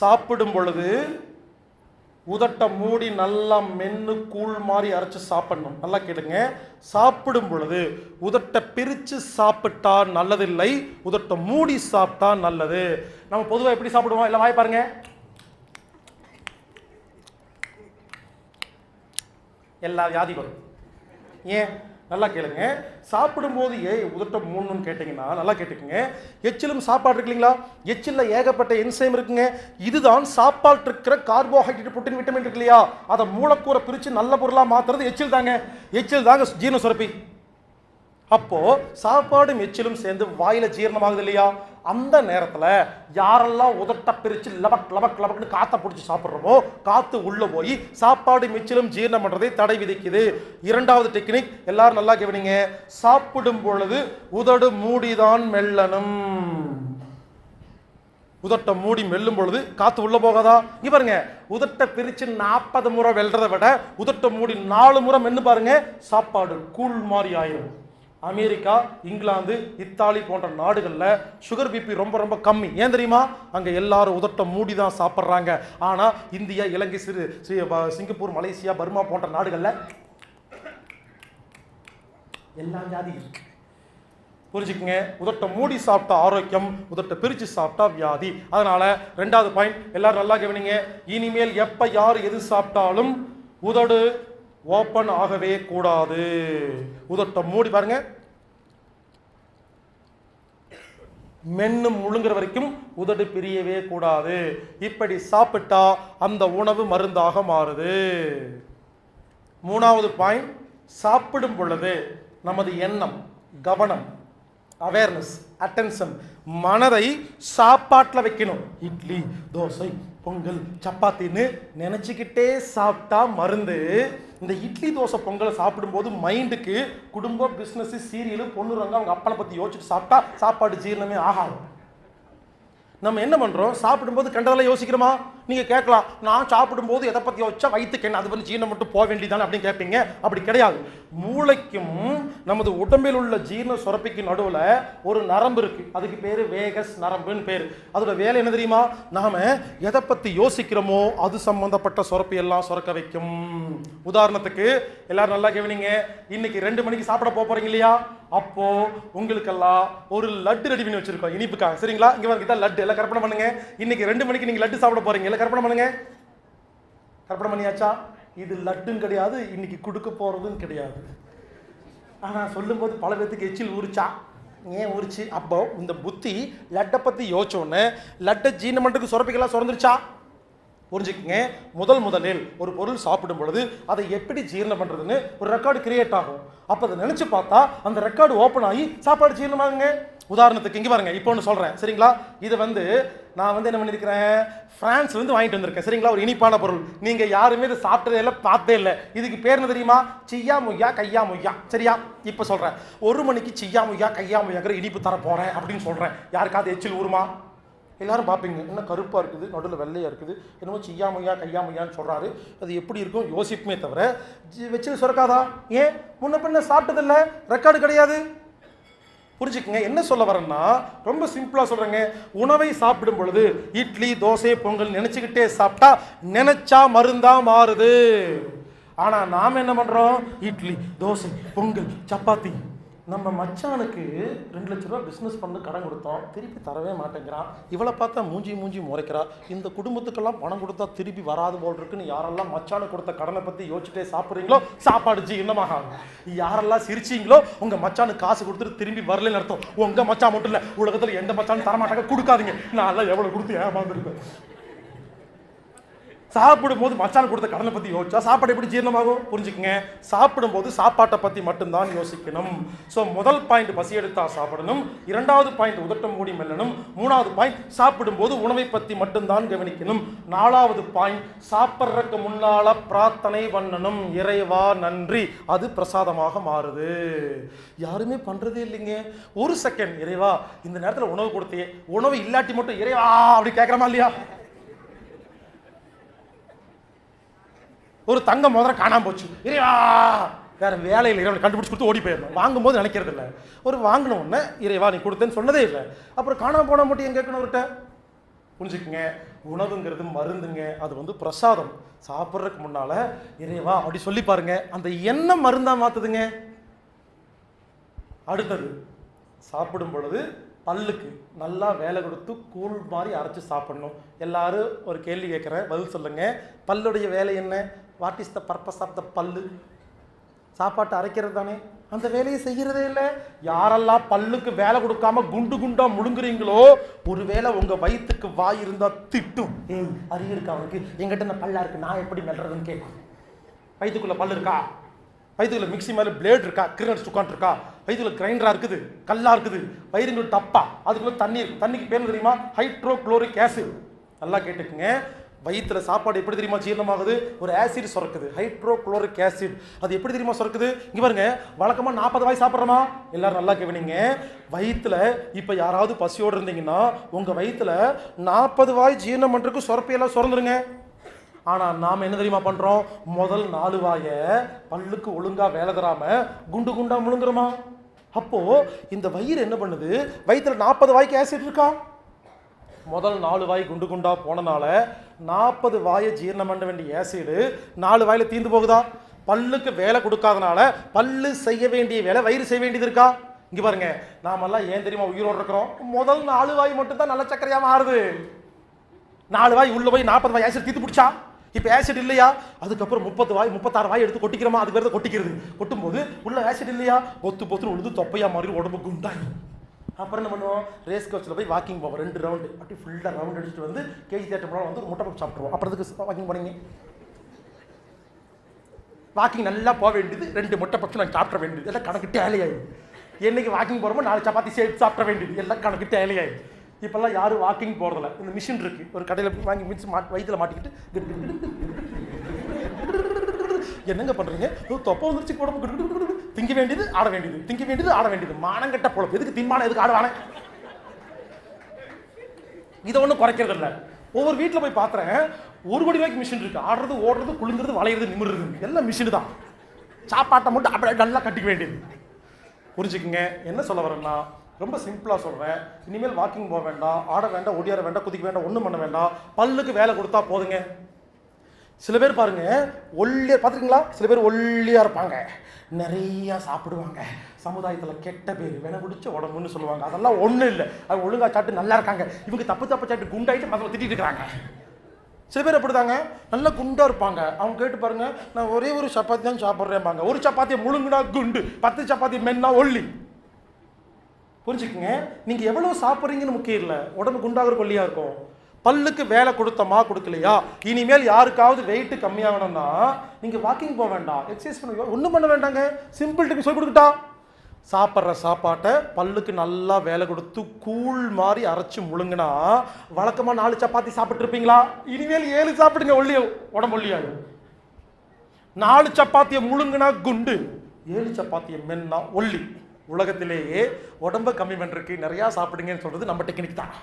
சாப்பிடும் பொழுது உதட்டை மூடி நல்லா மென்று கூழ் மாதிரி அரைச்சி சாப்பிடணும். நல்லா கேளுங்க. சாப்பிடும் பொழுது உதட்டை பிரித்து சாப்பிட்டா நல்லதில்லை உதட்டை மூடி சாப்பிட்டா நல்லது. நம்ம பொதுவாக எப்படி சாப்பிடுவோம்? இல்லை வாய் பாருங்க. எல்லா வியாதி வரும் ஏன்? நல்லா கேளுங்க. சாப்பிடும்போது ஏ உதட்ட மூணுன்னு கேட்டிங்கன்னா நல்லா கேட்டுக்குங்க. எச்சிலும் சாப்பாடு இருக்கு இல்லைங்களா? எச்சிலில் ஏகப்பட்ட என்சைம் இருக்குங்க. இதுதான் சாப்பாடு இருக்கிற கார்போஹைட்ரேட் புட்டின் விட்டமின் இருக்கு இல்லையா? அதை மூலக்கூரை பிரித்து நல்ல பொருளாக மாற்றுறது எச்சில் தாங்க எச்சில் தாங்க ஜீரண சுரப்பி. அப்போ சாப்பாடும் எச்சிலும் சேர்ந்து வாயில ஜீரணமாகுது இல்லையா? அந்த நேரத்துல யாரெல்லாம் உதட்ட பிரிச்சு லபக் லபக் லபக்னு காத்த பிடிச்சி சாப்பிட்றோமோ காத்து உள்ள போய் சாப்பாடு மிச்சிலும் ஜீரணம் பண்றதை தடை விதிக்குது. இரண்டாவது டெக்னிக் எல்லாரும் நல்லா கவனிங்க. சாப்பிடும் பொழுது உதடு மூடிதான் மெல்லணும். உதட்டை மூடி மெல்லும் பொழுது காத்து உள்ள போகாதா? இங்க பாருங்க உதட்டை பிரிச்சு நாற்பது முறை வெல்றதை விட உதட்டை மூடி நாலு முறை மென்னு பாருங்க சாப்பாடு கூழ் மாதிரி ஆயிரும். அமெரிக்கா இங்கிலாந்து இத்தாலி போன்ற நாடுகளில் சுகர் பிபி ரொம்ப ரொம்ப கம்மி. ஏன் தெரியுமா? அங்கே எல்லாரும் உதட்டம் மூடி தான் சாப்பிட்றாங்க. ஆனால் இந்தியா இலங்கை சிறு சிங்கப்பூர் மலேசியா பர்மா போன்ற நாடுகளில் எல்லா ஜாதி இருக்கு. புரிஞ்சுக்குங்க? உதட்டை மூடி சாப்பிட்டா ஆரோக்கியம் உதட்டை பிரித்து சாப்பிட்டா வியாதி. அதனால் ரெண்டாவது பாயிண்ட் எல்லாரும் நல்லா கவனிங்க. இனிமேல் எப்போ யார் எது சாப்பிட்டாலும் உதடு ஓப்பன் ஆகவே கூடாது. உதட்டை மூடி பாருங்க. மென்னு முழுங்குற வரைக்கும் உதடு பிரியவே கூடாது. இப்படி சாப்பிட்டா அந்த உணவு மருந்தாக மாறுது. மூணாவது பாயிண்ட் சாப்பிடும் பொழுது நமது எண்ணம் கவனம் அவேர்னஸ் அட்டென்ஷன் மனதை சாப்பாட்டில் வைக்கணும். இட்லி தோசை பொங்கல் சப்பாத்தின்னு நினச்சிக்கிட்டே சாப்பிட்டா மருந்து. இந்த இட்லி தோசை பொங்கலை சாப்பிடும்போது மைண்டுக்கு குடும்பம் பிஸ்னஸ் சீரியலு பொண்ணு ரங்க அவங்க அப்பனை பற்றி யோசிச்சுட்டு சாப்பிட்டா சாப்பாடு ஜீரணமே ஆகாது. நம்ம என்ன பண்ணுறோம் சாப்பிடும்போது கண்டதெல்லாம் யோசிக்கிறோமா? நீங்கள் கேட்கலாம் நான் சாப்பிடும்போது எதை பற்றி வச்சா வயிற்றுக்கு என்ன அது வந்து ஜீரணம் மட்டும் போக வேண்டியதானே அப்படின்னு கேட்பீங்க? அப்படி கிடையாது. மூளைக்கும் நமது உடம்பில் உள்ள ஜீரண சுரப்பிக்கு நடுவில் ஒரு நரம்பு இருக்குது அதுக்கு பேர் வேகஸ் நரம்புன்னு பேர். அதோட வேலை என்ன தெரியுமா? நாம் எதை பற்றி யோசிக்கிறோமோ அது சம்மந்தப்பட்ட சுரப்பி எல்லாம் சுரக்க வைக்கும். உதாரணத்துக்கு எல்லாரும் நல்லா கவனிங்க இன்னைக்கு ரெண்டு மணிக்கு சாப்பிட போக போறீங்க இல்லையா? அப்போ உங்களுக்கெல்லாம் ஒரு லட்டு ரெடி பண்ணி வச்சிருக்கோம். இனிப்புக்காக. சரிங்களா? இங்கே வந்து லட்டு. எல்லாம் கற்பனை பண்ணுங்க. இன்னைக்கு ரெண்டு மணிக்கு நீங்க லட்டு சாப்பிட போறீங்க எல்லாம் கற்பனை பண்ணுங்க? கற்பனை பண்ணியாச்சா? இது லட்டுன்னு கிடையாது இன்னைக்கு கொடுக்க போகிறதும் கிடையாது. ஆனால் சொல்லும்போது பல பேர்த்துக்கு எச்சில் ஊறிச்சா? ஏன் ஊறிச்சு? அப்போ இந்த புத்தி லட்டை பற்றி யோசிச்சோன்னு லட்டை ஜீரணம் பண்ணுறதுக்கு சுரப்பிக்கலாம் சுரந்துருச்சா? புரிஞ்சுக்கங்க. முதல் முதலில் ஒரு பொருள் சாப்பிடும் பொழுது அதை எப்படி ஜீரணம் பண்ணுறதுன்னு ஒரு ரெக்கார்டு கிரியேட் ஆகும். அப்போ அதை நினச்சி பார்த்தா அந்த ரெக்கார்டு ஓப்பன் ஆகி சாப்பாடு ஜீரணமாகுங்க. உதாரணத்துக்கு இங்கே பாருங்க இப்போ ஒன்று சொல்கிறேன் சரிங்களா? இது வந்து நான் வந்து என்ன பண்ணியிருக்கிறேன் ஃப்ரான்ஸ்லேருந்து வாங்கிட்டு வந்திருக்கேன். சரிங்களா? ஒரு இனிப்பான பொருள். நீங்கள் யாருமே இதை சாப்பிட்டதே இல்லை பார்த்ததே இல்லை. இதுக்கு பேர் என்ன தெரியுமா? சியா முய்யா கையா முய்யா. சரியா? இப்போ சொல்கிறேன் ஒரு மணிக்கு சியா முய்யா கையா முய்யாங்கிற இனிப்பு தர போகிறேன் அப்படின்னு சொல்கிறேன் யாருக்காவது எச்சில் ஊருமா எல்லாரும் பார்ப்பீங்க. என்ன கருப்பாக இருக்குது? நடுவில் வெள்ளையாக இருக்குது. என்னமோ சியா முய்யா கையா முய்யான்னு சொல்கிறாரு அது எப்படி இருக்கும்? யோசிப்புமே தவிர. ஜி- வச்சு சுரக்காதா? ஏன்? முன்ன பின்ன சாப்பிட்டதில்ல. ரெக்கார்டு கிடையாது. புரிஞ்சுக்கங்க. என்ன சொல்ல வரேன்னா ரொம்ப சிம்பிளாக சொல்கிறேங்க உணவை சாப்பிடும் பொழுது இட்லி தோசை பொங்கல் நினச்சிக்கிட்டே சாப்பிட்டா நினச்சா மருந்தா மாறுது. ஆனால் நாம் என்ன பண்ணுறோம் இட்லி தோசை பொங்கல் சப்பாத்தி நம்ம மச்சானுக்கு ரெண்டு லட்ச ரூபா பிஸ்னஸ் பண்ணு கடன் கொடுத்தோம் திருப்பி தரவே மாட்டேங்கிறான். இவளை பார்த்தா மூஞ்சி மூஞ்சி முறைக்கிறா. இந்த குடும்பத்துக்கெல்லாம் பணம் கொடுத்தா திருப்பி வராது போல் இருக்குன்னு யாரெல்லாம் மச்சானுக்கு கொடுத்த கடனை பற்றி யோசிச்சுட்டே சாப்பிட்றீங்களோ சாப்பாடு ஜீரணமாக யாரெல்லாம் சிரிச்சீங்களோ உங்க மச்சானுக்கு காசு கொடுத்துட்டு திரும்பி வரலன்னு அர்த்தம். உங்க மச்சான் மட்டும் இல்லை உலகத்தில் எந்த மச்சானும் தரமாட்டாங்க கொடுக்காதீங்க. நான் எல்லாம் எவ்வளோ கொடுத்து ஏமாந்துருப்பேன் சாப்பிடும் போது மச்சான் கொடுத்த கடனை பற்றி யோசிச்சா சாப்பாடு எப்படி ஜீரணமாகும்? புரிஞ்சுக்கங்க. சாப்பிடும்போது சாப்பாட்டை பற்றி மட்டும்தான் யோசிக்கணும். ஸோ முதல் பாயிண்ட் பசி எடுத்தா சாப்பிடணும். இரண்டாவது பாயிண்ட் உதட்டம் மூடி மெல்லணும். மூணாவது பாயிண்ட் சாப்பிடும்போது உணவை பற்றி மட்டும்தான் கவனிக்கணும். நாலாவது பாயிண்ட் சாப்பிட்றதுக்கு முன்னால பிரார்த்தனை பண்ணணும். இறைவா நன்றி. அது பிரசாதமாக மாறுது. யாருமே பண்ணுறதே இல்லைங்க. ஒரு செகண்ட் இறைவா இந்த நேரத்தில் உணவு கொடுத்தே உணவு இல்லாட்டி மட்டும் இறைவா அப்படி கேட்குறமா இல்லையா? ஒரு தங்க முதல்ல காணாம போச்சு. இறைவா! வேற வேலையில் இறைவன் கண்டுபிடிச்சி கொடுத்து ஓடி போயிடணும். வாங்கும்போது நினைக்கிறது இல்லை. ஒரு வாங்கின உடனே இறைவா நீ கொடுத்தேன்னு சொன்னதே இல்லை. அப்புறம் காணாம போன மட்டும் எங்க கேட்கணும் அவர்கிட்ட? புரிஞ்சுக்குங்க. உணவுங்கிறது மருந்துங்க. அது வந்து பிரசாதம். சாப்பிட்றதுக்கு முன்னால இறைவா அப்படி சொல்லி பாருங்க. அந்த எண்ணம் மருந்தா மாத்துதுங்க. அடுத்தது சாப்பிடும் பொழுது பல்லுக்கு நல்லா வேலை கொடுத்து கூழ் மாதிரி அரைச்சி சாப்பிடணும். எல்லாரும் ஒரு கேள்வி கேட்குறேன். பதில் சொல்லுங்க. பல்லுடைய வேலை என்ன? What is the purpose of the பல்லு? சாப்பாட்டை அரைக்கிறது தானே? அந்த வேலையை செய்கிறதே இல்லை. யாரெல்லாம் பல்லுக்கு வேலை கொடுக்காம குண்டு குண்டா முழுங்குறீங்களோ ஒருவேளை உங்க வயிற்றுக்கு வாய் இருந்தா திட்டும். ஏய் அறிவு இருக்கா அவனுக்கு எங்கிட்ட என்ன பல்லா இருக்கு நான் எப்படி மெல்றதுன்னு கேட்கும் வயிற்றுக்குள்ள பல்லு இருக்கா? வயிற்றுக்குள்ள மிக்சி மேலே பிளேட் இருக்கா? கிரினட்ஸ் உட்காந்துருக்கா வயிற்றுக்குள்ள கிரைண்டரா இருக்குது? கல்லா இருக்குது? வயிறுங்கள் டப்பா? அதுக்குள்ள தண்ணி இருக்கு. தண்ணிக்கு பேர் தெரியுமா? ஹைட்ரோ குளோரிக் ஆசிட் நல்லா கேட்டுக்குங்க. வயிற்றுல சாப்பாடு எப்படி தெரியுமா ஜீரணமாகுது? ஒரு ஆசிட் சுரக்குது. ஹைட்ரோ குளோரிக் ஆசிட் அது எப்படி தெரியுமா சுரக்குது? இங்கே பாருங்க. வழக்கமாக நாற்பது வாய் சாப்பிட்றோமா? எல்லாரும் நல்லா கவனிங்க வயிற்றில் இப்போ யாராவது பசியோடு இருந்தீங்கன்னா உங்கள் வயிற்றில் நாற்பது வாய் ஜீரணம் பண்ணுறதுக்கு சுரப்பையெல்லாம் சுரந்துருங்க. ஆனால் நாம் என்ன தெரியுமா பண்ணுறோம் முதல் நாலு வாயை பல்லுக்கு ஒழுங்காக வேலை தராமல் குண்டு குண்டாக முழுங்குறோமா? அப்போது இந்த வயிறு என்ன பண்ணுது? வயிற்றுல நாற்பது வாய்க்கு ஆசிட் இருக்கா? முதல் நாலு வாய் குண்டு குண்டா போனனால நாற்பது வாயை ஜீரணம் பண்ண வேண்டிய ஆசிடு நாலு வாயில தீந்து போகுதா? பல்லுக்கு வேலை கொடுக்காதனால பல்லு செய்ய வேண்டிய வேலை வயிறு செய்ய வேண்டியது இருக்கா? இங்க பாருங்க நாமெல்லாம் ஏன் தெரியுமா உயிரோடு இருக்கிறோம்? முதல் நாலு வாய் மட்டும் தான் நல்ல சக்கரையா மாறுது. நாலு வாய் உள்ள போய் நாற்பது வாய் ஆசிட் தீத்து பிடிச்சா? இப்போ ஆசிட் இல்லையா? அதுக்கப்புறம் முப்பது வாய் முப்பத்தாறு வாய் எடுத்து கொட்டிக்கிறோமா? அதுக்கு பேர் கொட்டிக்கிறது கொட்டிக்கிறது. கொட்டும்போது உள்ள ஆசிட் இல்லையா? பொத்து பொத்துன்னு உழுது தொப்பையா மாறி உடம்பு குண்டாயும் அப்புறம் என்ன பண்ணுவோம் ரேஸ் கோச்சில் போய் வாக்கிங் போவோம் ரெண்டு ரவுண்டு அப்படி ஃபுல்லாக ரவுண்ட் அடிச்சுட்டு வந்து கேஜி தேட்டர் போனால் வந்து ஒரு முட்டை சாப்பிட்ருவோம் அப்புறம் அதுக்கு வாக்கிங் போனீங்க வாக்கிங் நல்லா போக வேண்டியது ரெண்டு முட்டை பப்ஸ் நாங்கள் சாப்பிட வேண்டியது எல்லாம் கணக்கு டேலியாயிடும் என்னைக்கு வாக்கிங் போகிறோமோ நாலு சப்பாத்தி சேர்த்து சாப்பிட வேண்டியது எல்லாம் கணக்கு டேலியாயிடும் இப்போல்லாம் யாரும் வாக்கிங் போகிறதில்ல இந்த மிஷின் இருக்குது ஒரு கடையில் போய் வாங்கி மிஷின் மாட்டு வயிற்றில் மாட்டிக்கிட்டு என்னங்க பண்ணுறீங்க தொப்பை வந்துருச்சு உடம்பு திங்க வேண்டியது ஆட வேண்டியது. திங்க வேண்டியது ஆட வேண்டியது. மானங்கட்ட பொழப்பு. எதுக்கு திம்மான எதுக்கு ஆடுவானே? இதை ஒன்றும் குறைக்கிறது இல்லை. ஒவ்வொரு வீட்டில் போய் பார்க்குறேன் ஒரு கோடி ரூபாய்க்கு மிஷின் இருக்கு. ஆடுறது ஓடுறது குளிங்கிறது வளையிறது நிமிடுறது எல்லாம் மிஷின் தான். சாப்பாட்டை மட்டும் அப்படியே நல்லா கட்டிக்க வேண்டியது. புரிஞ்சுக்குங்க. என்ன சொல்ல வரேன்னா ரொம்ப சிம்பிளாக சொல்கிறேன் இனிமேல் வாக்கிங் போக வேண்டாம். ஆட வேண்டாம் ஒடியார வேண்டாம் குதிக்க வேண்டாம் ஒன்றும் பண்ண வேண்டாம். பல்லுக்கு வேலை கொடுத்தா போதுங்க. சில பேர் பாருங்க ஒல்லியா பார்த்துருக்கீங்களா? சில பேர் ஒல்லியா இருப்பாங்க. நிறைய சாப்பிடுவாங்க. சமுதாயத்தில் கெட்ட பேர் வேண பிடிச்ச உடம்புன்னு சொல்லுவாங்க. அதெல்லாம் ஒன்றும் இல்லை. அது ஒழுங்கா சாப்பிட்டு நல்லா இருக்காங்க. இவங்க தப்பு தப்பு சாப்பிட்டு குண்டாயிட்டு மக்களை திட்டிட்டு இருக்கிறாங்க. சில பேர் அப்படிதாங்க. நல்லா குண்டா இருப்பாங்க. அவங்க கேட்டு பாருங்க நான் ஒரே ஒரு சப்பாத்தி தான் சாப்பிட்றேன்பாங்க ஒரு சப்பாத்தியை முழுங்குனா குண்டு பத்து சப்பாத்தி மென்னா ஒல்லி. புரிஞ்சுக்குங்க? நீங்கள் எவ்வளோ சாப்பிட்றீங்கன்னு முக்கியம் இல்லை. உடம்பு குண்டாகிற கொல்லியாக இருக்கும். பல்லுக்கு வேலை கொடுத்தமா கொடுக்கலையா? இனிமேல் யாருக்காவது வெயிட் கம்மியாகணும்னா நீங்கள் வாக்கிங் போக வேண்டாம். எக்ஸசைஸ் பண்ண ஒன்றும் பண்ண வேண்டாங்க. சிம்பிள் டிப் சொல்லி கொடுக்கட்டா. சாப்பிட்ற சாப்பாட்டை பல்லுக்கு நல்லா வேலை கொடுத்து கூழ் மாதிரி அரைச்சு முழுங்கினா வழக்கமாக நாலு சப்பாத்தி சாப்பிட்ருப்பீங்களா இனிமேல் ஏழு சாப்பிடுங்க ஒல்லியோ உடம்பு ஒல்லியாகும் நாலு சப்பாத்தியை முழுங்கினா குண்டு. ஏழு சப்பாத்தியை மென்னா ஒல்லி. உலகத்திலேயே உடம்பை கம்மி பண்ணுறதுக்கு நிறையா சாப்பிடுங்கன்னு சொல்கிறது நம்ம டெக்னிக் தான்.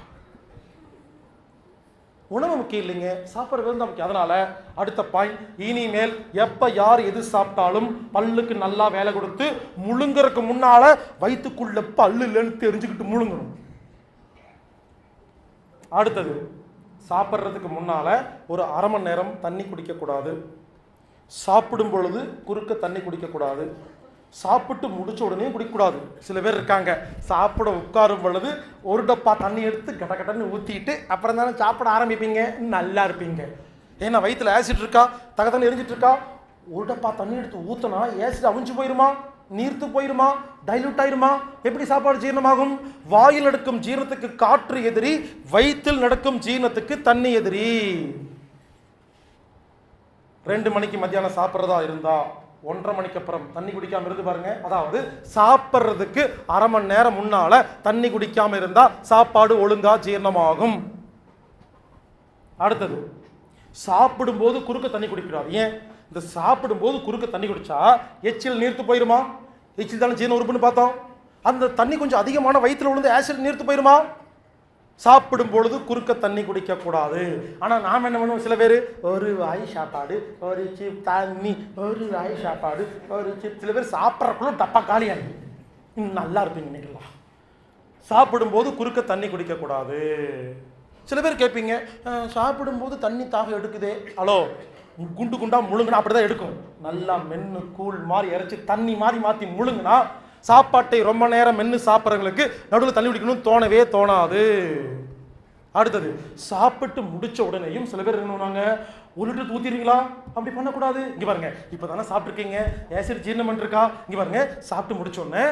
உணவு முக்கியம் இல்லைங்க. சாப்பிட்றது தான் முக்கியம் அதனால அடுத்த பாயிண்ட் இனிமேல் எப்போ யார் எது சாப்பிட்டாலும் பல்லுக்கு நல்லா வேலை கொடுத்து முழுங்குறதுக்கு முன்னால வயிற்றுக்குள்ள பல்லு இல்லைன்னு தெரிஞ்சுக்கிட்டு முழுங்கணும். அடுத்தது சாப்பிட்றதுக்கு முன்னால ஒரு அரை மணி நேரம் தண்ணி குடிக்கக்கூடாது. சாப்பிடும் பொழுது குறுக்க தண்ணி குடிக்கக்கூடாது. சாப்பிட்டு முடிச்ச உடனே குடிக்கக்கூடாது சில பேர் இருக்காங்க. சாப்பிட உட்காரும் பொழுது ஒரு டப்பா தண்ணி எடுத்து கட கடன்னு ஊற்றிட்டு அப்புறம் தானே சாப்பிட ஆரம்பிப்பீங்க? நல்லா இருப்பீங்க. ஏன்னா வயிற்றுல ஆசிட் இருக்கா? தக தண்ணி எரிஞ்சிட்டு இருக்கா? ஒரு டப்பா தண்ணி எடுத்து ஊற்றினா ஏசிட் அவிஞ்சு போயிருமா? நீர்த்து போயிருமா? டைலூட் ஆயிருமா? எப்படி சாப்பாடு ஜீரணமாகும்? வாயில் நடக்கும் ஜீரணத்துக்கு காற்று எதிரி வயிற்றில் நடக்கும் ஜீரணத்துக்கு தண்ணி எதிரி. ரெண்டு மணிக்கு மத்தியானம் சாப்பிட்றதா இருந்தால் ஒன்றரை மணிக்கு அப்புறம் தண்ணி குடிக்காம இருந்து பாருங்க. அதாவது சாப்பிட்றதுக்கு அரை மணி நேரம் முன்னால தண்ணி குடிக்காம இருந்தா சாப்பாடு ஒழுங்கா ஜீரணமாகும். அடுத்தது சாப்பிடும்போது குறுக்க தண்ணி குடிக்கிறார். ஏன்? இந்த சாப்பிடும்போது குறுக்க தண்ணி குடிச்சா எச்சில் நீர்த்து போயிருமா? எச்சில் தானே ஜீரண உறுப்புன்னு பார்த்தோம். அந்த தண்ணி கொஞ்சம் அதிகமான வயிற்றுல விழுந்து ஆசிட் நீர்த்து போயிருமா? சாப்பிடும் பொழுது குறுக்க தண்ணி குடிக்கக்கூடாது. ஆனால் நாம் என்ன பண்ணுவோம்? சில பேர் ஒரு வாய் சாப்பாடு ஒரு சிப் தண்ணி ஒரு வாய் சாப்பாடு ஒரு சிப் சில பேர் சாப்பிட்றக்குள்ள டப்பா காலியாகி நல்லா இருப்பீங்க நினைக்கலாம் சாப்பிடும்போது குறுக்க தண்ணி குடிக்கக்கூடாது. சில பேர் கேட்பீங்க சாப்பிடும்போது தண்ணி தாக எடுக்குதே. ஹலோ குண்டு குண்டாக முழுங்கினா அப்படி அப்படிதான் எடுக்கும். நல்லா மென்னு கூழ் மாதிரி இறைச்சி தண்ணி மாதிரி மாற்றி முழுங்கினா சாப்பாட்டை ரொம்ப நேரம் மென்று சாப்பிட்றவங்களுக்கு நடுவில் தண்ணி குடிக்கணும்னு தோணவே தோணாது. அடுத்தது சாப்பிட்டு முடிச்ச உடனேயும் சில பேர் என்ன ஒரு லிட்டர் ஊத்திடுவீங்களா அப்படி பண்ணக்கூடாது. இங்க பாருங்க இப்போ தானே சாப்பிட்ருக்கீங்க ஏசிட் ஜீரணம் பண்ணிருக்கா? இங்கே பாருங்க சாப்பிட்டு முடிச்சோடனே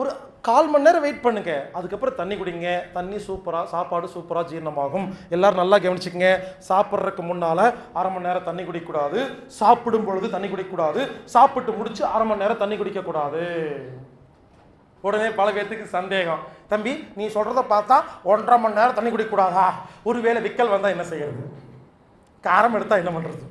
ஒரு கால் மணி நேரம் வெயிட் பண்ணுங்க. அதுக்கப்புறம் தண்ணி குடிங்க. தண்ணி சூப்பராக சாப்பாடு சூப்பராக ஜீரணமாகும். எல்லாரும் நல்லா கவனிச்சுக்கங்க. சாப்பிட்றதுக்கு முன்னால் அரை மணி நேரம் தண்ணி குடிக்கக்கூடாது. சாப்பிடும் பொழுது தண்ணி குடிக்கக்கூடாது. சாப்பிட்டு முடிச்சு அரை மணி நேரம் தண்ணி குடிக்கக்கூடாது. உடனே பல பேர்த்துக்கு சந்தேகம். தம்பி நீ சொல்கிறத பார்த்தா ஒன்றரை மணி நேரம் தண்ணி குடிக்கக்கூடாதா? ஒருவேளை விக்கல் வந்தால் என்ன செய்கிறது காரம் எடுத்தால் என்ன பண்ணுறது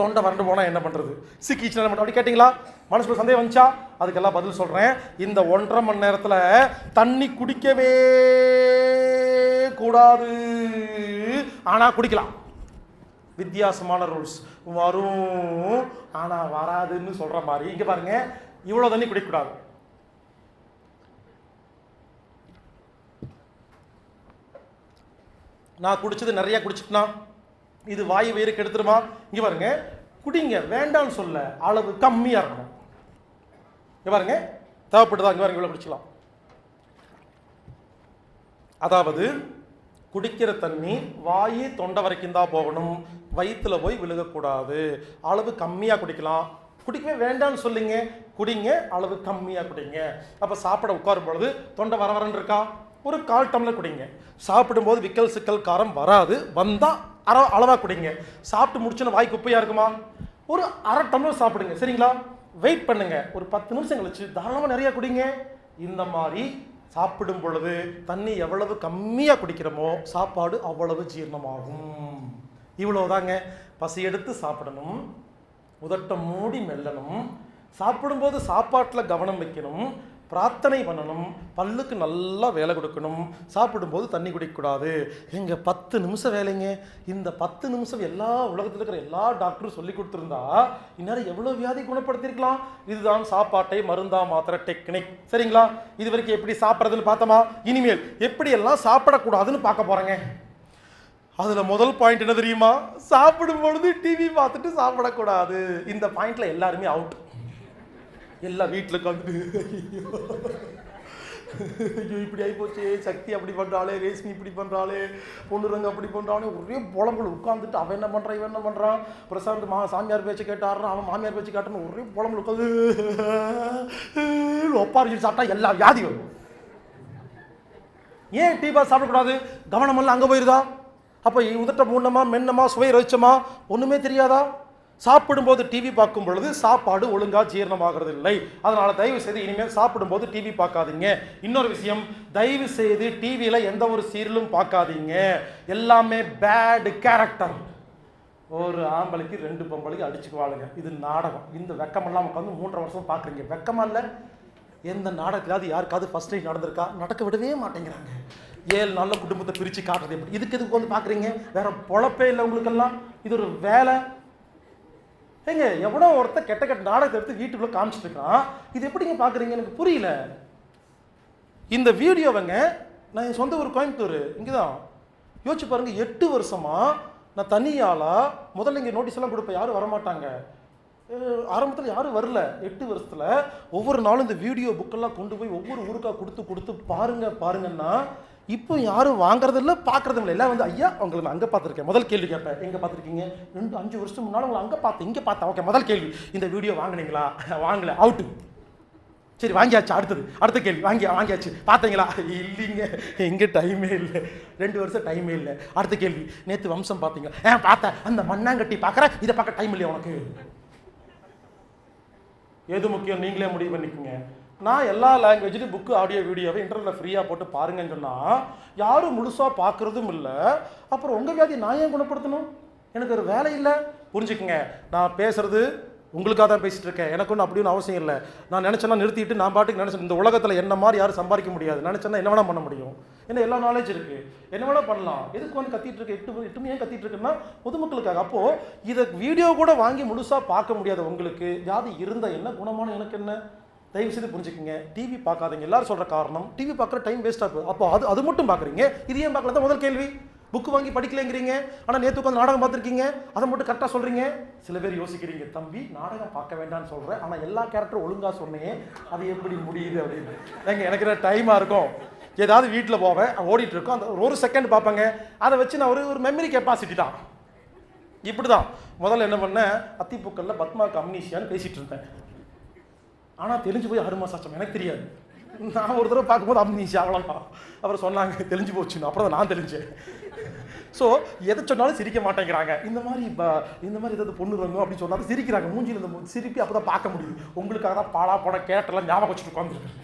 தொண்டை வறண்டு போனால் என்ன பண்ணுறது சிக்கிச்சு என்ன அப்படி கேட்டிங்களா? மனசுக்குள்ள சந்தேகம் வந்துச்சா? அதுக்கெல்லாம் பதில் சொல்கிறேன் இந்த ஒன்றரை மணி நேரத்தில் தண்ணி குடிக்கவே கூடாது. ஆனால் குடிக்கலாம். வித்தியாசமான ரூல்ஸ் வரும். ஆனால் வராதுன்னு சொல்கிற மாதிரி. இங்கே பாருங்க. இவ்வளோ தண்ணி குடிக்கக்கூடாது. நான் குடிச்சது நிறைய குடிச்சிட்டனா இது வாயு வயிறு கெடுத்துருமா? இங்கே பாருங்க. குடிங்க வேண்டாம்னு சொல்ல அளவு கம்மியாக இருக்கணும். இங்கே பாருங்க. தேவைப்படுதா இங்கே பாருங்க இவ்வளோ குடிச்சிக்கலாம் அதாவது குடிக்கிற தண்ணி வாயு தொண்டை வரைக்கும் தான் போகணும். வயிற்றுல போய் விழுகக்கூடாது. அளவு கம்மியாக குடிக்கலாம். குடிக்கவே வேண்டாம்னு சொல்லிங்க. குடிங்க அளவு கம்மியாக குடிங்க. அப்போ சாப்பிட உட்காரும் பொழுது தொண்டை வர வரன்னு இருக்கா? ஒரு கால் டம்ளர் குடிங்க. சாப்பிடும்போது விக்கல் சிக்கல் காரம் வராது. வந்தால் அரை அளவாக குடிங்க. சாப்பிட்டு முடிச்சுன்னு வாய் குப்பையாக இருக்குமா? ஒரு அரை டம்ளர் சாப்பிடுங்க சரிங்களா? வெயிட் பண்ணுங்க. ஒரு பத்து நிமிஷம் கழிச்சு தாராளமாக நிறையா குடிங்க. இந்த மாதிரி சாப்பிடும் பொழுது தண்ணி எவ்வளவு கம்மியாக குடிக்கிறோமோ சாப்பாடு அவ்வளவு ஜீரணமாகும். இவ்வளோதாங்க பசி எடுத்து சாப்பிடணும். உதட்ட மூடி மெல்லணும். சாப்பிடும்போது சாப்பாட்டில் கவனம் வைக்கணும். பிரார்த்தனை பண்ணணும். பல்லுக்கு நல்லா வேலை கொடுக்கணும். சாப்பிடும்போது தண்ணி குடிக்கக்கூடாது. எங்கள் பத்து நிமிஷம் வேலைங்க. இந்த பத்து நிமிஷம் எல்லா உலகத்தில் இருக்கிற எல்லா டாக்டரும் சொல்லி கொடுத்துருந்தா இந்நேரம் எவ்வளோ வியாதி குணப்படுத்தியிருக்கலாம்? இதுதான் சாப்பாட்டை மருந்தா மாத்திர டெக்னிக். சரிங்களா? இது வரைக்கும் எப்படி சாப்பிட்றதுன்னு பார்த்தோமா? இனிமேல் எப்படியெல்லாம் சாப்பிடக்கூடாதுன்னு பார்க்க போகிறேங்க அதில் முதல் பாயிண்ட் என்ன தெரியுமா? சாப்பிடும் பொழுது டிவி பார்த்துட்டு சாப்பிடக்கூடாது. இந்த பாயிண்ட்டில் எல்லாருமே அவுட் எல்லாம் வீட்டில் கண்டு. ஐயோ ஐயோ இப்படி ஆகிப்போச்சு சக்தி அப்படி பண்ணுறாளே ரேஷ்மி இப்படி பண்ணுறாளே பொண்ணுரங்க அப்படி பண்ணுறானே ஒரே புலம்புல உட்காந்துட்டு அவன் என்ன பண்ணுறான் இவன் என்ன பண்ணுறான் பிரசாந்த் மா சாமியார் பேச்சு கேட்டாடுறான் அவன் மாமியார் பேச்சு கேட்டான்னு ஒரே புலம்புல உட்காந்து ஒப்பாரிச்சு சாப்பிட்டா எல்லா வியாதி வரும். ஏன் டீ பாஸ் சாப்பிடக்கூடாது? கவனமெல்லாம் அங்கே போயிருதா? அப்போ உதட்ட மூணமா மென்னமா சுவை ரசிச்சமா? ஒன்றுமே தெரியாதா? சாப்பிடும்போது டிவி பார்க்கும் பொழுது சாப்பாடு ஒழுங்காக ஜீரணமாகிறது இல்லை அதனால் தயவு செய்து இனிமேல் சாப்பிடும்போது டிவி பார்க்காதீங்க. இன்னொரு விஷயம் தயவு செய்து டிவியில் எந்த ஒரு சீரியலும் பார்க்காதீங்க. எல்லாமே பேடு கேரக்டர் ஒரு ஆம்பளைக்கு ரெண்டு பொம்பளைக்கு அடிச்சுக்குவாளுங்க. இது நாடகம். இந்த வெக்கமெல்லாம் உட்காந்து மூன்றரை வருஷம் பார்க்குறீங்க. வெக்கமா இல்லை. எந்த நாடகத்திலாவது யாருக்காவது ஃபர்ஸ்ட் டைம் நடந்திருக்கா? நடக்க விடவே மாட்டேங்கிறாங்க. ஏழு நல்ல குடும்பத்தை பிரித்து காட்டுறது எப்படி? இதுக்கு எதுக்கு வந்து பார்க்குறீங்க? வேறு பொழப்பே இல்லை உங்களுக்கெல்லாம். இது ஒரு வேலை. ஏங்க எவனோ ஒருத்தன் கெட்ட கெட்ட நாடகத்தை எடுத்து வீட்டுக்குள்ளே காமிச்சிட்டு இருக்கான். இது எப்படிங்க பார்க்குறீங்க எனக்கு புரியல. இந்த வீடியோவைங்க நான் என் சொந்த ஊர் கோயம்புத்தூர் இங்கே தான் யோசிச்சு பாருங்கள் எட்டு வருஷமா நான் தனியாளாக முதல்ல இங்கே நோட்டீஸ் எல்லாம் கொடுப்பேன். யாரும் வரமாட்டாங்க. ஆரம்பத்தில் யாரும் வரல. எட்டு வருஷத்துல ஒவ்வொரு நாளும் இந்த வீடியோ புக்கெல்லாம் கொண்டு போய் ஒவ்வொரு ஊருக்காக கொடுத்து கொடுத்து பாருங்க பாருங்கன்னா இப்போ யாரும் வாங்குறது இல்லை பார்க்கறதும் இல்லை. எல்லாம் வந்து ஐயா உங்களை நான் அங்கே பார்த்துருக்கேன். முதல் கேள்வி கேட்பேன். எங்கே பார்த்துருக்கீங்க? ரெண்டு அஞ்சு வருஷம் முன்னால் உங்களை அங்கே பார்த்தேன். இங்கே பார்த்தேன். ஓகே முதல் கேள்வி. இந்த வீடியோ வாங்குனீங்களா? வாங்கல. அவுட்டு சரி வாங்கியாச்சு. அடுத்தது. அடுத்த கேள்வி. வாங்கி வாங்கியாச்சு. பார்த்தீங்களா? இல்லைங்க. எங்கே டைமே இல்லை. ரெண்டு வருஷம் டைமே இல்லை. அடுத்த கேள்வி. நேற்று வம்சம் பார்த்தீங்களா? ஏன் பார்த்தேன். அந்த மண்ணாங்கட்டி பார்க்குறேன். இதை பார்க்க டைம் இல்லையா உனக்கு? எது முக்கியம்? நீங்களே முடிவு பண்ணிக்கோங்க. நான் எல்லா லாங்குவேஜ்லையும் புக்கு ஆடியோ வீடியோவை இன்டர்நெட்டில் ஃப்ரீயாக போட்டு பாருங்கன்னு சொன்னால் யாரும் முழுசாக பார்க்குறதும் இல்லை. அப்புறம் உங்கள் வியாதி நான் ஏன் குணப்படுத்தணும்? எனக்கு ஒரு வேலை இல்லை. புரிஞ்சுக்குங்க. நான் பேசுறது உங்களுக்காக தான் பேசிகிட்டு இருக்கேன். எனக்கு ஒன்றும் அப்படி ஒன்றும் அவசியம் இல்லை. நான் நினச்சேன்னா நிறுத்திட்டு நான் பாட்டுக்கு நினச்சேன் இந்த உலகத்தில் என்ன மாதிரி யாரும் சம்பாதிக்க முடியாது. நினச்சேன்னா என்ன வேணால் பண்ண முடியும். ஏன்னா எல்லா நாலேஜ் இருக்குது என்ன வேணால் பண்ணலாம். எதுக்கு வந்து கத்திட்டு இருக்கு? எட்டு எட்டு ஏன் கத்திட்டு இருக்குன்னா பொதுமக்களுக்காக. அப்போது இதை வீடியோ கூட வாங்கி முழுசாக பார்க்க முடியாது உங்களுக்கு. ஜாதி இருந்தால் என்ன குணமான எனக்கு என்ன? தயவு செய்து புரிஞ்சுக்கங்க. டிவி பார்க்காதீங்க. எல்லாரும் சொல்கிற காரணம் டிவி பார்க்குற டைம் வேஸ்ட் ஆகுது அப்போ அது அது மட்டும் பார்க்குறீங்க. இது ஏன் பார்க்கல தான் முதல் கேள்வி. புக்கு வாங்கி படிக்கலைங்கிறீங்க. ஆனால் நேற்று உட்காந்து நாடகம் பார்த்துருக்கீங்க. அதை மட்டும் கரெக்டாக சொல்கிறீங்க சில பேர் யோசிக்கிறீங்க தம்பி நாடகம் பார்க்க வேண்டாம்னு சொல்கிறேன் ஆனால் எல்லா கேரக்டரும் ஒழுங்காக சொன்னேன் அது எப்படி முடியுது? அப்படின்னு. எனக்கு எனக்கு டைமாக இருக்கும்? ஏதாவது வீட்டில் போவேன் ஓடிட்டு இருக்கோம். அந்த ஒரு செகண்ட் பார்ப்பேங்க. அதை வச்சு நான் ஒரு ஒரு மெமரி கெப்பாசிட்டி தான். இப்படி தான் முதல்ல என்ன பண்ணேன்? அத்திப்பூக்கல்ல பத்மா கம்னிஷியான்னு பேசிட்டு இருந்தேன். ஆனால் தெரிஞ்சு போய் ஆறு மாதம் எனக்கு தெரியாது. நான் ஒரு தடவை பார்க்கும்போது அம்னிஷா அவ்வளோதான் அப்புறம் சொன்னாங்க தெரிஞ்சு போச்சுன்னு. அப்புறம் தான் நான் தெரிஞ்சேன் ஸோ எதை சொன்னாலும் சிரிக்க மாட்டேங்கிறாங்க. இந்த மாதிரி இப்போ இந்த மாதிரி ஏதாவது பொண்ணு வரணும் அப்படின்னு சொன்னாலும் சிரிக்கிறாங்க. மூஞ்சியில் இந்த சிரிப்பி அப்போ தான் பார்க்க முடியுது. உங்களுக்காக தான் பாலா போட கேட்டெல்லாம் ஞாபகம் வச்சுட்டு உட்காந்துருக்கு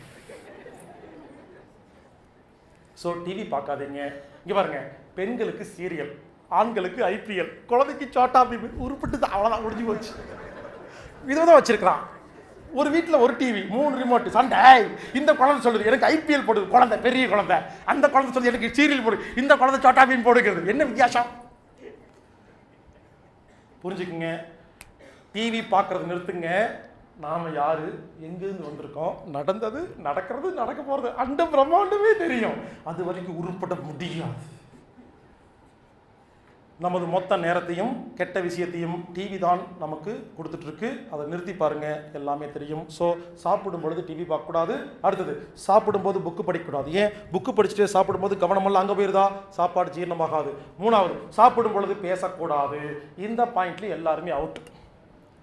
ஸோ டிவி பார்க்காதீங்க. இங்கே பாருங்க. பெண்களுக்கு சீரியல் ஆண்களுக்கு ஐபிஎல் குழந்தைக்கு சோட்டா பிபி உருப்பிட்டு அவ்வளோதான் முடிஞ்சு போச்சு. இதை தான் ஒரு வீட்டில் ஒரு டிவி மூணு ரிமோட் சண்டை. இந்த குழந்தை சொல்லுது. எனக்கு ஐபிஎல் போடுது. குழந்தை பெரிய குழந்தை. அந்த குழந்தை சொல்லுது எனக்கு சீரியல் போடு. இந்த குழந்தை சோட்டா பீன் போடுகிறது. என்ன வித்தியாசம்? புரிஞ்சுக்குங்க. டிவி பார்க்குறது நிறுத்துங்க. நாம் யார்? எங்கேருந்து வந்திருக்கோம். நடந்தது நடக்கிறது நடக்க போகிறது அந்த பிரம்மாண்டமே தெரியும். அது வரைக்கும் உருப்பட முடியாது. நமது மொத்த நேரத்தையும் கெட்ட விஷயத்தையும் டிவி தான் நமக்கு கொடுத்துட்ருக்கு அதை நிறுத்தி பாருங்கள் எல்லாமே தெரியும். ஸோ சாப்பிடும் பொழுது டிவி பார்க்கக்கூடாது. அடுத்தது சாப்பிடும்போது புக்கு படிக்கக்கூடாது. ஏன்? புக்கு படிச்சுட்டு சாப்பிடும்போது கவனமெல்லாம் அங்கே போயிருதா? சாப்பாடு ஜீரணமாகாது. மூணாவது சாப்பிடும் பொழுது பேசக்கூடாது. இந்த பாயிண்ட்லேயும் எல்லாருமே அவுட்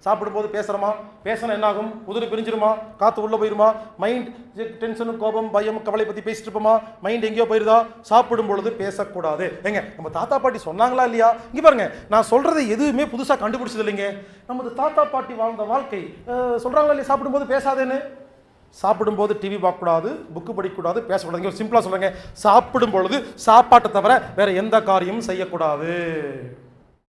சாப்பிடும்போது பேசுகிறோமா பேசினா என்னாகும்? உதிரி பிரிஞ்சிருமா? காற்று உள்ளே போயிருமா? மைண்ட் டென்ஷனும் கோபம் பயம் கவலை பற்றி பேசிட்டு இருப்போமா? மைண்ட் எங்கேயோ போயிருதா? சாப்பிடும் பொழுது பேசக்கூடாது. ஏங்க நம்ம தாத்தா பாட்டி சொன்னாங்களா இல்லையா? இங்கே பாருங்க நான் சொல்கிறது எதுவுமே புதுசாக கண்டுபிடிச்சது இல்லைங்க. நமது தாத்தா பாட்டி வாழ்ந்த வாழ்க்கை சொல்கிறாங்களா சொல்றாங்களா இல்லையா? சாப்பிடும்போது பேசாதேன்னு. சாப்பிடும்போது டிவி பார்க்கக்கூடாது புக்கு படிக்கக்கூடாது பேசக்கூடாது சிம்பிளாக சொல்கிறேங்க சாப்பிடும் பொழுது சாப்பாட்டை தவிர வேறு எந்த காரியமும் செய்யக்கூடாது.